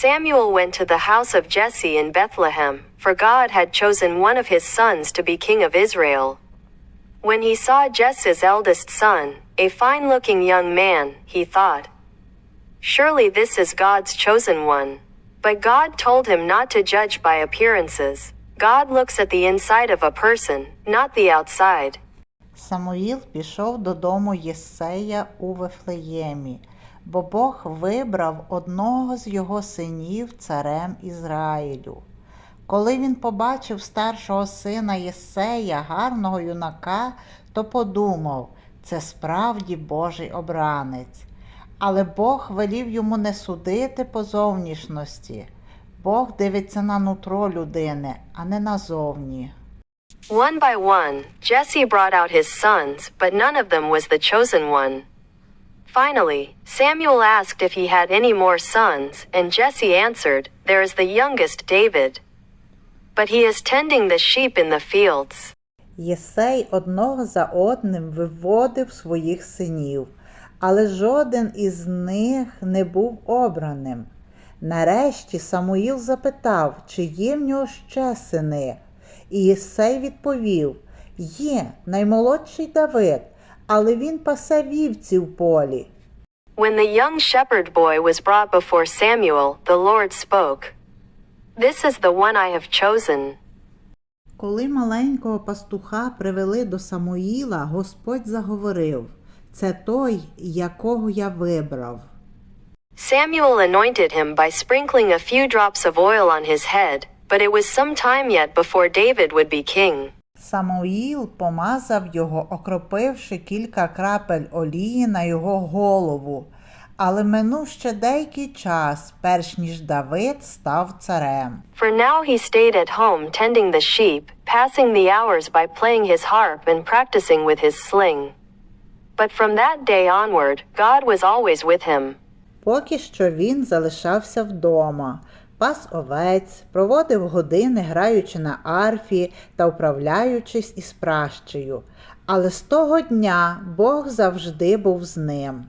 Samuel went to the house of Jesse in Bethlehem, for God had chosen one of his sons to be king of Israel. When he saw Jesse's eldest son, a fine looking young man, he thought, Surely this is God's chosen one. But God told him not to judge by appearances. God looks at the inside of a person, not the outside. Самуїл пішов додому Єссея у Вифлеємі, бо Бог вибрав одного з його синів царем Ізраїлю. Коли він побачив старшого сина Єссея, гарного юнака, то подумав, це справді Божий обранець. Але Бог велів йому не судити по зовнішності. Бог дивиться на нутро людини, а не назовні. One by one, Jesse brought out his sons, but none of them was the chosen one. Finally, Samuel asked if he had any more sons, and Jesse answered, There is the youngest David. But he is tending the sheep in the fields. Єсей одного за одним виводив своїх синів, але жоден із них не був обраним. Нарешті Самуїл запитав, чи є в нього ще сини. І Єсей відповів: Є наймолодший Давид, але він пасе вівці в полі. When the young shepherd boy was brought before Samuel, the Lord spoke, This is the one I have chosen. Коли маленького пастуха привели до Самуїла, Господь заговорив: Це той, якого я вибрав. Samuel anointed him by sprinkling a few drops of oil on his head, but it was some time yet before David would be king. Самуїл помазав його, окропивши кілька крапель олії на його голову. Але минув ще деякий час, перш ніж Давид став царем. For now he stayed at home tending the sheep, passing the hours by playing his harp and practicing with his sling. But from that day onward, God was always with him. Поки що він залишався вдома, пас овець, проводив години, граючи на арфі та управляючись із пращею. Але з того дня Бог завжди був з ним.